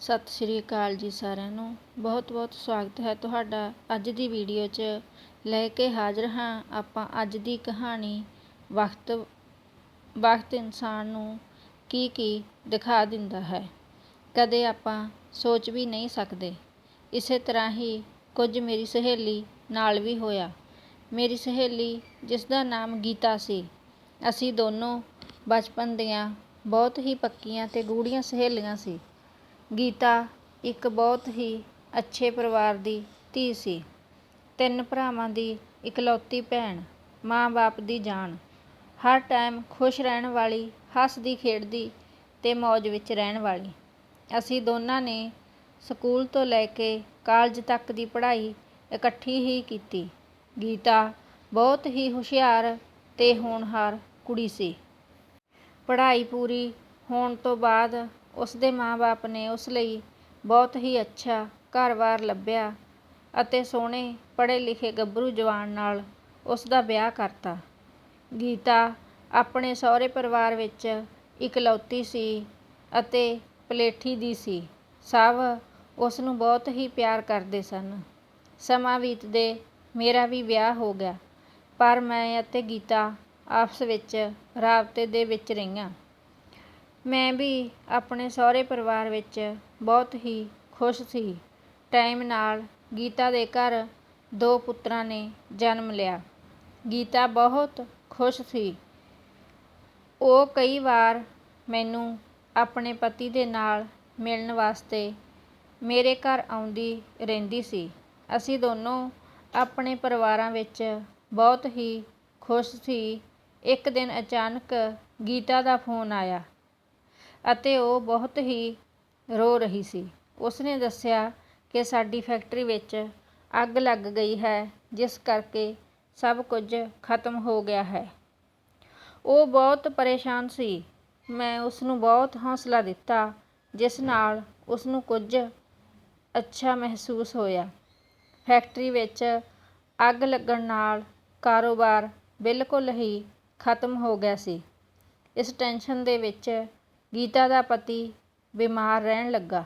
ਸਤਿ ਸ਼੍ਰੀ ਅਕਾਲ ਜੀ ਸਾਰਿਆਂ ਨੂੰ। ਬਹੁਤ ਬਹੁਤ ਸਵਾਗਤ ਹੈ ਤੁਹਾਡਾ ਅੱਜ ਦੀ ਵੀਡੀਓ 'ਚ। ਲੈ ਕੇ ਹਾਜ਼ਰ ਹਾਂ ਆਪਾਂ ਅੱਜ ਦੀ ਕਹਾਣੀ ਵਕਤ ਵਕਤ ਇਨਸਾਨ ਨੂੰ ਕੀ ਕੀ ਦਿਖਾ ਦਿੰਦਾ ਹੈ। ਕਦੇ ਆਪਾਂ ਸੋਚ ਵੀ ਨਹੀਂ ਸਕਦੇ। ਇਸੇ ਤਰ੍ਹਾਂ ਹੀ ਕੁਝ ਮੇਰੀ ਸਹੇਲੀ ਨਾਲ ਵੀ ਹੋਇਆ। ਮੇਰੀ ਸਹੇਲੀ ਜਿਸ ਦਾ ਨਾਮ ਗੀਤਾ ਸੀ। ਅਸੀਂ ਦੋਨੋਂ ਬਚਪਨ ਦੀਆਂ ਬਹੁਤ ਹੀ ਪੱਕੀਆਂ ਤੇ ਗੂੜੀਆਂ ਸਹੇਲੀਆਂ ਸੀ। ਗੀਤਾ ਇੱਕ ਬਹੁਤ ਹੀ ਅੱਛੇ ਪਰਿਵਾਰ ਦੀ ਧੀ ਸੀ। ਤਿੰਨ ਭਰਾਵਾਂ ਦੀ ਇਕਲੌਤੀ ਭੈਣ ਮਾਂ-ਬਾਪ ਦੀ ਜਾਨ। ਹਰ ਟਾਈਮ ਖੁਸ਼ ਰਹਿਣ ਵਾਲੀ, ਹੱਸਦੀ, ਖੇਡਦੀ ਤੇ ਮौज ਵਿੱਚ ਰਹਿਣ ਵਾਲੀ। ਅਸੀਂ ਦੋਨਾਂ ਨੇ ਸਕੂਲ ਤੋਂ ਲੈ ਕੇ ਕਾਲਜ ਤੱਕ ਦੀ ਪੜ੍ਹਾਈ ਇਕੱਠੀ ਹੀ ਕੀਤੀ। ਗੀਤਾ ਬਹੁਤ ਹੀ ਹੁਸ਼ਿਆਰ ਤੇ ਹੋਣਹਾਰ ਕੁੜੀ ਸੀ। ਪੜ੍ਹਾਈ ਪੂਰੀ ਹੋਣ ਤੋਂ ਬਾਅਦ ਉਸ ਦੇ ਮਾਂ-ਬਾਪ ਨੇ ਉਸ ਲਈ ਬਹੁਤ ਹੀ ਅੱਛਾ ਘਰ-ਬਾਰ ਲੱਭਿਆ ਅਤੇ ਸੋਹਣੇ ਪੜ੍ਹੇ-ਲਿਖੇ ਗੱਭਰੂ ਜਵਾਨ ਨਾਲ ਉਸ ਦਾ ਵਿਆਹ ਕਰਤਾ। ਗੀਤਾ ਆਪਣੇ ਸਹੁਰੇ ਪਰਿਵਾਰ ਵਿੱਚ ਇਕਲੌਤੀ ਸੀ ਅਤੇ ਪਲੇਠੀ ਦੀ ਸੀ। ਸਭ ਉਸ ਨੂੰ ਬਹੁਤ ਹੀ ਪਿਆਰ ਕਰਦੇ ਸਨ। ਸਮਾਂ ਬੀਤਦੇ ਮੇਰਾ ਵੀ ਵਿਆਹ ਹੋ ਗਿਆ, ਪਰ ਮੈਂ ਅਤੇ ਗੀਤਾ ਆਪਸ ਵਿੱਚ ਰਾਬਤੇ ਦੇ ਵਿੱਚ ਰਹੀਆਂ। ਮੈਂ ਵੀ ਆਪਣੇ ਸਹੁਰੇ ਪਰਿਵਾਰ ਵਿੱਚ ਬਹੁਤ ਹੀ ਖੁਸ਼ ਸੀ। ਟਾਈਮ ਨਾਲ ਗੀਤਾ ਦੇ ਘਰ ਦੋ ਪੁੱਤਰਾਂ ਨੇ ਜਨਮ ਲਿਆ। ਗੀਤਾ ਬਹੁਤ ਖੁਸ਼ ਸੀ। ਉਹ ਕਈ ਵਾਰ ਮੈਨੂੰ ਆਪਣੇ ਪਤੀ ਦੇ ਨਾਲ ਮਿਲਣ ਵਾਸਤੇ ਮੇਰੇ ਘਰ ਆਉਂਦੀ ਰਹਿੰਦੀ ਸੀ। ਅਸੀਂ ਦੋਨੋਂ ਆਪਣੇ ਪਰਿਵਾਰਾਂ ਵਿੱਚ ਬਹੁਤ ਹੀ ਖੁਸ਼ ਸੀ। ਇੱਕ ਦਿਨ ਅਚਾਨਕ ਗੀਤਾ ਦਾ ਫੋਨ ਆਇਆ। ਅਤੇ ਉਹ ਬਹੁਤ ਹੀ ਰੋ ਰਹੀ ਸੀ। ਉਸਨੇ ਦੱਸਿਆ ਕਿ ਸਾਡੀ ਫੈਕਟਰੀ ਵਿੱਚ ਅੱਗ ਲੱਗ ਗਈ ਹੈ, ਜਿਸ ਕਰਕੇ ਸਭ ਕੁਝ ਖਤਮ ਹੋ ਗਿਆ ਹੈ। ਉਹ ਬਹੁਤ ਪਰੇਸ਼ਾਨ ਸੀ। ਮੈਂ ਉਸ ਨੂੰ ਬਹੁਤ ਹੌਸਲਾ ਦਿੱਤਾ, ਜਿਸ ਨਾਲ ਉਸ ਨੂੰ ਕੁਝ ਅੱਛਾ ਮਹਿਸੂਸ ਹੋਇਆ। ਫੈਕਟਰੀ ਵਿੱਚ ਅੱਗ ਲੱਗਣ ਨਾਲ ਕਾਰੋਬਾਰ ਬਿਲਕੁਲ ਹੀ ਖਤਮ ਹੋ ਗਿਆ ਸੀ। ਇਸ ਟੈਨਸ਼ਨ ਦੇ ਵਿੱਚ ਗੀਤਾ ਦਾ ਪਤੀ ਬਿਮਾਰ ਰਹਿਣ ਲੱਗਾ।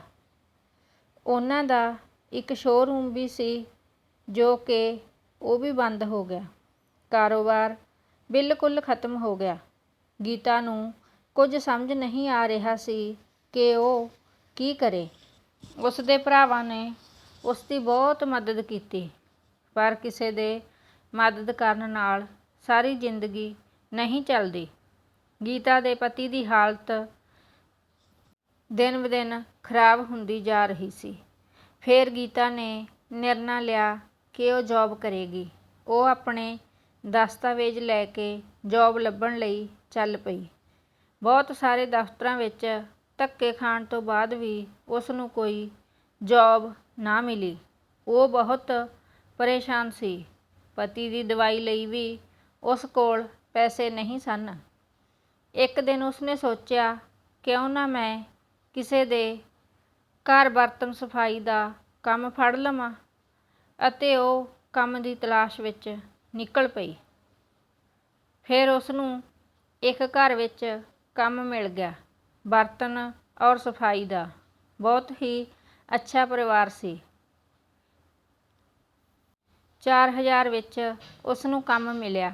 ਉਹਨਾਂ ਦਾ ਇੱਕ ਸ਼ੋਅਰੂਮ ਵੀ ਸੀ ਜੋ ਕਿ ਉਹ ਵੀ ਬੰਦ ਹੋ ਗਿਆ। ਕਾਰੋਬਾਰ ਬਿਲਕੁਲ ਖਤਮ ਹੋ ਗਿਆ। ਗੀਤਾ ਨੂੰ ਕੁਝ ਸਮਝ ਨਹੀਂ ਆ ਰਿਹਾ ਸੀ ਕਿ ਉਹ ਕੀ ਕਰੇ। ਉਸ ਦੇ ਭਰਾਵਾਂ ਨੇ ਉਸ ਦੀ ਬਹੁਤ ਮਦਦ ਕੀਤੀ, ਪਰ ਕਿਸੇ ਦੇ ਮਦਦ ਕਰਨ ਨਾਲ ਸਾਰੀ ਜ਼ਿੰਦਗੀ ਨਹੀਂ ਚੱਲਦੀ। ਗੀਤਾ ਦੇ ਪਤੀ ਦੀ ਹਾਲਤ ਦਿਨ ਬਦਿਨ ਖਰਾਬ ਹੁੰਦੀ ਜਾ ਰਹੀ ਸੀ। ਫਿਰ ਗੀਤਾ ਨੇ ਨਿਰਣਾ ਲਿਆ ਕਿ ਉਹ ਜੌਬ ਕਰੇਗੀ। ਉਹ ਆਪਣੇ ਦਸਤਾਵੇਜ਼ ਲੈ ਕੇ ਜੌਬ ਲੱਭਣ ਲਈ ਚੱਲ ਪਈ। ਬਹੁਤ ਸਾਰੇ ਦਫ਼ਤਰਾਂ ਵਿੱਚ ਧੱਕੇ ਖਾਣ ਤੋਂ ਬਾਅਦ ਵੀ ਉਸ ਨੂੰ ਕੋਈ ਜੌਬ ਨਾ ਮਿਲੀ। ਉਹ ਬਹੁਤ ਪਰੇਸ਼ਾਨ ਸੀ। ਪਤੀ ਦੀ ਦਵਾਈ ਲਈ ਵੀ ਉਸ ਕੋਲ ਪੈਸੇ ਨਹੀਂ ਸਨ। ਇੱਕ ਦਿਨ ਉਸਨੇ ਸੋਚਿਆ, ਕਿਉਂ ਨਾ ਮੈਂ ਕਿਸੇ ਦੇ ਘਰ ਬਰਤਨ ਸਫ਼ਾਈ ਦਾ ਕੰਮ ਫੜ ਲਵਾਂ ਅਤੇ ਉਹ ਕੰਮ ਦੀ ਤਲਾਸ਼ ਵਿੱਚ ਨਿਕਲ ਪਈ। ਫਿਰ ਉਸ ਨੂੰ ਇੱਕ ਘਰ ਵਿੱਚ ਕੰਮ ਮਿਲ ਗਿਆ ਬਰਤਨ ਔਰ ਸਫ਼ਾਈ ਦਾ। ਬਹੁਤ ਹੀ ਅੱਛਾ ਪਰਿਵਾਰ ਸੀ। 4000 ਵਿੱਚ ਉਸ ਨੂੰ ਕੰਮ ਮਿਲਿਆ।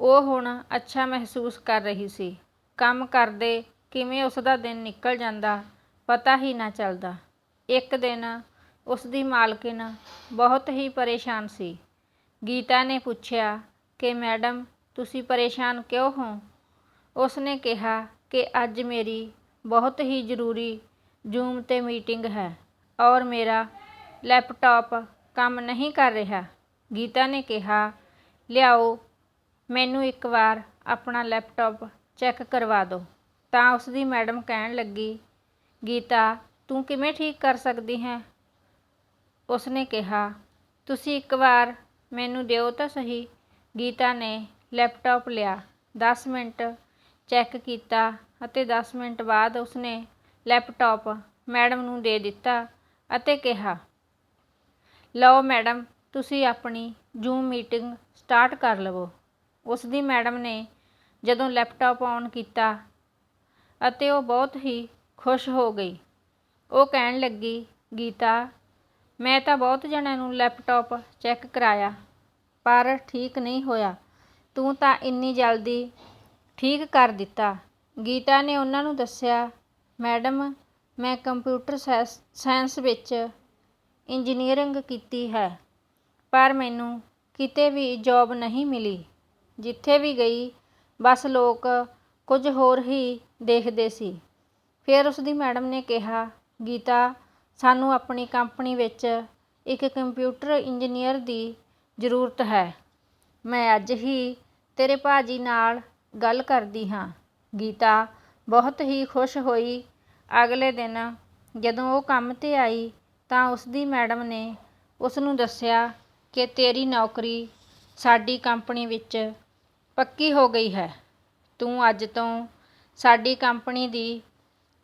ਉਹ ਹੁਣ ਅੱਛਾ ਮਹਿਸੂਸ ਕਰ ਰਹੀ ਸੀ। ਕੰਮ ਕਰਦੇ ਕਿਵੇਂ ਉਸ ਦਾ ਦਿਨ ਨਿਕਲ ਜਾਂਦਾ, ਪਤਾ ਹੀ ਨਾ ਚੱਲਦਾ। ਇੱਕ ਦਿਨ ਉਸ ਦੀ ਮਾਲਕਿਨ ਬਹੁਤ ਹੀ ਪਰੇਸ਼ਾਨ ਸੀ। ਗੀਤਾ ਨੇ ਪੁੱਛਿਆ ਕਿ, ਮੈਡਮ, ਤੁਸੀਂ ਪਰੇਸ਼ਾਨ ਕਿਉਂ ਹੋ? ਉਸ ਨੇ ਕਿਹਾ ਕਿ, ਅੱਜ ਮੇਰੀ ਬਹੁਤ ਹੀ ਜ਼ਰੂਰੀ ਜ਼ੂਮ 'ਤੇ ਮੀਟਿੰਗ ਹੈ ਔਰ ਮੇਰਾ ਲੈਪਟਾਪ ਕੰਮ ਨਹੀਂ ਕਰ ਰਿਹਾ। ਗੀਤਾ ਨੇ ਕਿਹਾ, ਲਿਆਓ, ਮੈਨੂੰ ਇੱਕ ਵਾਰ ਆਪਣਾ ਲੈਪਟਾਪ ਚੈੱਕ ਕਰਵਾ ਦਿਓ। ਤਾਂ ਉਸ ਦੀ ਮੈਡਮ ਕਹਿਣ ਲੱਗੀ, ਗੀਤਾ, ਤੂੰ ਕਿਵੇਂ ਠੀਕ ਕਰ ਸਕਦੀ ਹੈ? ਉਸਨੇ ਕਿਹਾ, ਤੁਸੀਂ ਇੱਕ ਵਾਰ ਮੈਨੂੰ ਦਿਓ ਤਾਂ ਸਹੀ। ਗੀਤਾ ਨੇ ਲੈਪਟਾਪ ਲਿਆ 10 ਮਿੰਟ ਚੈੱਕ ਕੀਤਾ ਅਤੇ 10 ਮਿੰਟ ਬਾਅਦ ਉਸਨੇ ਲੈਪਟਾਪ ਮੈਡਮ ਨੂੰ ਦੇ ਦਿੱਤਾ ਅਤੇ ਕਿਹਾ, ਲਓ ਮੈਡਮ, ਤੁਸੀਂ ਆਪਣੀ ਜ਼ੂਮ ਮੀਟਿੰਗ ਸਟਾਰਟ ਕਰ ਲਵੋ। ਉਸ ਦੀ ਮੈਡਮ ਨੇ ਜਦੋਂ ਲੈਪਟਾਪ ਔਨ ਕੀਤਾ ਅਤੇ ਉਹ ਬਹੁਤ ਹੀ ਖੁਸ਼ ਹੋ ਗਈ। ਉਹ ਕਹਿਣ ਲੱਗੀ, ਗੀਤਾ, ਮੈਂ ਤਾਂ ਬਹੁਤ ਜਣਿਆਂ ਨੂੰ ਲੈਪਟਾਪ ਚੈੱਕ ਕਰਾਇਆ, ਪਰ ਠੀਕ ਨਹੀਂ ਹੋਇਆ। ਤੂੰ ਤਾਂ ਇੰਨੀ ਜਲਦੀ ਠੀਕ ਕਰ ਦਿੱਤਾ। ਗੀਤਾ ਨੇ ਉਹਨਾਂ ਨੂੰ ਦੱਸਿਆ, ਮੈਡਮ, ਮੈਂ ਕੰਪਿਊਟਰ ਸੈਸ- ਸਾਇੰਸ ਵਿੱਚ ਇੰਜੀਨੀਅਰਿੰਗ ਕੀਤੀ ਹੈ, ਪਰ ਮੈਨੂੰ ਕਿਤੇ ਵੀ ਜੌਬ ਨਹੀਂ ਮਿਲੀ। ਜਿੱਥੇ ਵੀ ਗਈ, ਬਸ ਲੋਕ ਕੁਝ ਹੋਰ ਹੀ ਦੇਖਦੇ ਸੀ। ਫਿਰ ਉਸਦੀ ਮੈਡਮ ਨੇ ਕਿਹਾ, ਗੀਤਾ, ਸਾਨੂੰ ਆਪਣੀ ਕੰਪਨੀ ਵਿੱਚ ਇੱਕ ਕੰਪਿਊਟਰ ਇੰਜੀਨੀਅਰ ਦੀ ਜ਼ਰੂਰਤ ਹੈ। ਮੈਂ ਅੱਜ ਹੀ ਤੇਰੇ ਭਾਜੀ ਨਾਲ ਗੱਲ ਕਰਦੀ ਹਾਂ। ਗੀਤਾ ਬਹੁਤ ਹੀ ਖੁਸ਼ ਹੋਈ। ਅਗਲੇ ਦਿਨ ਜਦੋਂ ਉਹ ਕੰਮ 'ਤੇ ਆਈ ਤਾਂ ਉਸਦੀ ਮੈਡਮ ਨੇ ਉਸ ਨੂੰ ਦੱਸਿਆ ਕਿ ਤੇਰੀ ਨੌਕਰੀ ਸਾਡੀ ਕੰਪਨੀ ਵਿੱਚ ਪੱਕੀ ਹੋ ਗਈ ਹੈ। ਤੂੰ ਅੱਜ ਤੋਂ ਸਾਡੀ ਕੰਪਨੀ ਦੀ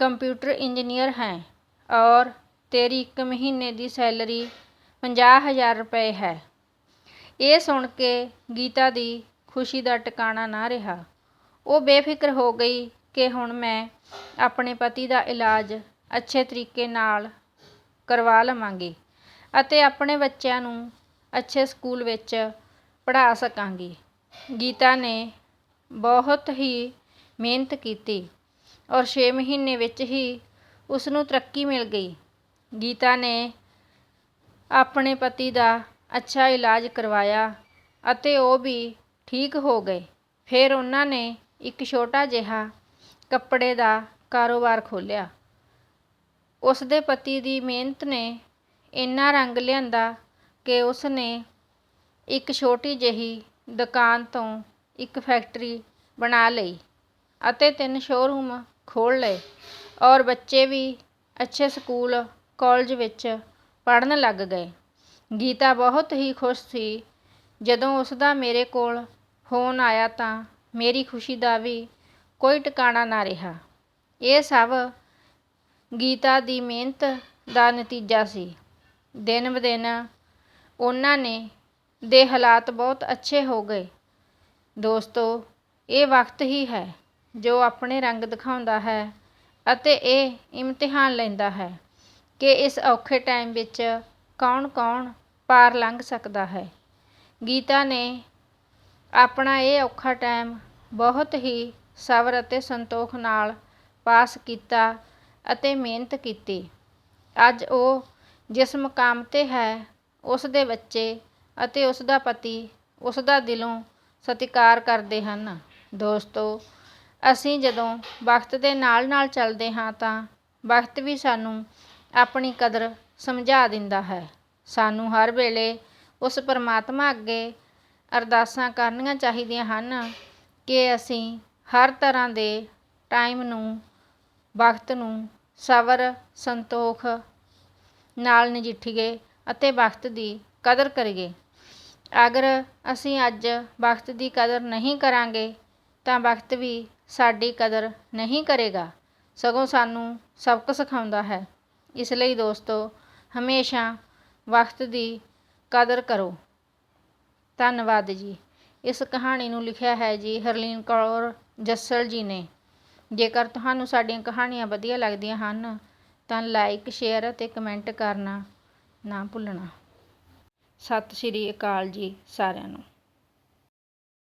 ਕੰਪਿਊਟਰ ਇੰਜੀਨੀਅਰ ਹੈ ਔਰ ਤੇਰੀ ਇੱਕ ਮਹੀਨੇ ਦੀ ਸੈਲਰੀ ਪੰਜਾਹ ਹਜ਼ਾਰ ਰੁਪਏ ਹੈ। ਇਹ ਸੁਣ ਕੇ ਗੀਤਾ ਦੀ ਖੁਸ਼ੀ ਦਾ ਟਿਕਾਣਾ ਨਾ ਰਿਹਾ। ਉਹ ਬੇਫਿਕਰ ਹੋ ਗਈ ਕਿ ਹੁਣ ਮੈਂ ਆਪਣੇ ਪਤੀ ਦਾ ਇਲਾਜ ਅੱਛੇ ਤਰੀਕੇ ਨਾਲ ਕਰਵਾ ਲਵਾਂਗੀ ਅਤੇ ਆਪਣੇ ਬੱਚਿਆਂ ਨੂੰ ਅੱਛੇ ਸਕੂਲ ਵਿੱਚ ਪੜ੍ਹਾ ਸਕਾਂਗੀ। ਗੀਤਾ ਨੇ ਬਹੁਤ ਹੀ ਮਿਹਨਤ ਕੀਤੀ ਔਰ ਛੇ ਮਹੀਨੇ ਵਿੱਚ ਹੀ ਉਸ ਨੂੰ ਤਰੱਕੀ ਮਿਲ ਗਈ। ਗੀਤਾ ਨੇ ਆਪਣੇ ਪਤੀ ਦਾ ਅੱਛਾ ਇਲਾਜ ਕਰਵਾਇਆ ਅਤੇ ਉਹ ਵੀ ਠੀਕ ਹੋ ਗਏ। ਫਿਰ ਉਹਨਾਂ ਨੇ ਇੱਕ ਛੋਟਾ ਜਿਹਾ ਕੱਪੜੇ ਦਾ ਕਾਰੋਬਾਰ ਖੋਲ੍ਹਿਆ। ਉਸ ਦੇ ਪਤੀ ਦੀ ਮਿਹਨਤ ਨੇ ਇੰਨਾ ਰੰਗ ਲਿਆਂਦਾ ਕਿ ਉਸ ਨੇ ਇੱਕ ਛੋਟੀ ਜਿਹੀ ਦੁਕਾਨ ਤੋਂ ਇੱਕ ਫੈਕਟਰੀ ਬਣਾ ਲਈ ਅਤੇ ਤਿੰਨ ਸ਼ੋਅਰੂਮ ਖੋਲ੍ਹ ਲਏ ਔਰ ਬੱਚੇ ਵੀ ਅੱਛੇ ਸਕੂਲ ਕਾਲਜ ਵਿੱਚ ਪੜ੍ਹਨ ਲੱਗ ਗਏ। ਗੀਤਾ ਬਹੁਤ ਹੀ ਖੁਸ਼ ਸੀ। ਜਦੋਂ ਉਸਦਾ ਮੇਰੇ ਕੋਲ ਫੋਨ ਆਇਆ ਤਾਂ ਮੇਰੀ ਖੁਸ਼ੀ ਦਾ ਵੀ ਕੋਈ ਟਿਕਾਣਾ ਨਾ ਰਿਹਾ। ਇਹ ਸਭ ਗੀਤਾ ਦੀ ਮਿਹਨਤ ਦਾ ਨਤੀਜਾ ਸੀ। ਦਿਨ ਬ ਦਿਨ ਉਹਨਾਂ ਨੇ ਦੇ ਹਾਲਾਤ ਬਹੁਤ ਅੱਛੇ ਹੋ ਗਏ। ਦੋਸਤੋ, ਇਹ ਵਕਤ ਹੀ ਹੈ ਜੋ ਆਪਣੇ ਰੰਗ ਦਿਖਾਉਂਦਾ ਹੈ ਅਤੇ ਇਹ ਇਮਤਿਹਾਨ ਲੈਂਦਾ ਹੈ ਕਿ ਇਸ ਔਖੇ ਟਾਈਮ ਵਿੱਚ ਕੌਣ ਕੌਣ ਪਾਰ ਲੰਘ ਸਕਦਾ ਹੈ। ਗੀਤਾ ਨੇ ਆਪਣਾ ਇਹ ਔਖਾ ਟਾਈਮ ਬਹੁਤ ਹੀ ਸਬਰ ਅਤੇ ਸੰਤੋਖ ਨਾਲ ਪਾਸ ਕੀਤਾ ਅਤੇ ਮਿਹਨਤ ਕੀਤੀ। ਅੱਜ ਉਹ ਜਿਸ ਮੁਕਾਮ 'ਤੇ ਹੈ, ਉਸ ਦੇ ਬੱਚੇ ਅਤੇ ਉਸ ਦਾ ਪਤੀ, ਉਸ ਦਾ ਦਿਲੋਂ ਸਤਿਕਾਰ ਕਰਦੇ ਹਨ। ਦੋਸਤੋ, ਅਸੀਂ ਜਦੋਂ ਵਕਤ ਦੇ ਨਾਲ ਨਾਲ ਚੱਲਦੇ ਹਾਂ ਤਾਂ ਵਕਤ ਵੀ ਸਾਨੂੰ ਆਪਣੀ ਕਦਰ ਸਮਝਾ ਦਿੰਦਾ ਹੈ। ਸਾਨੂੰ ਹਰ ਵੇਲੇ ਉਸ ਪਰਮਾਤਮਾ ਅੱਗੇ ਅਰਦਾਸਾਂ ਕਰਨੀਆਂ ਚਾਹੀਦੀਆਂ ਹਨ ਕਿ ਅਸੀਂ ਹਰ ਤਰ੍ਹਾਂ ਦੇ ਟਾਈਮ ਨੂੰ, ਵਕਤ ਨੂੰ ਸਬਰ ਸੰਤੋਖ ਨਾਲ ਨਜਿੱਠੀਏ ਅਤੇ ਵਕਤ ਦੀ ਕਦਰ ਕਰੀਏ। ਅਗਰ ਅਸੀਂ ਅੱਜ ਵਕਤ ਦੀ ਕਦਰ ਨਹੀਂ ਕਰਾਂਗੇ, ਤਾਂ ਵਕਤ ਵੀ ਸਾਡੀ ਕਦਰ ਨਹੀਂ ਕਰੇਗਾ। ਸਗੋਂ ਸਾਨੂੰ ਸਬਕ ਸਿਖਾਉਂਦਾ ਹੈ। ਇਸ ਲਈ ਦੋਸਤੋ, ਹਮੇਸ਼ਾ ਵਕਤ ਦੀ ਕਦਰ ਕਰੋ। ਧੰਨਵਾਦ ਜੀ। ਇਸ ਕਹਾਣੀ ਨੂੰ ਲਿਖਿਆ ਹੈ ਜੀ ਹਰਲੀਨ ਕੌਰ ਜੱਸਲ ਜੀ ਨੇ। ਜੇਕਰ ਤੁਹਾਨੂੰ ਸਾਡੀਆਂ ਕਹਾਣੀਆਂ ਵਧੀਆ ਲੱਗਦੀਆਂ ਹਨ, ਤਾਂ ਲਾਈਕ, ਸ਼ੇਅਰ ਅਤੇ ਕਮੈਂਟ ਕਰਨਾ ਨਾ ਭੁੱਲਣਾ। ਸਤਿ ਸ਼੍ਰੀ ਅਕਾਲ ਜੀ ਸਾਰਿਆਂ ਨੂੰ।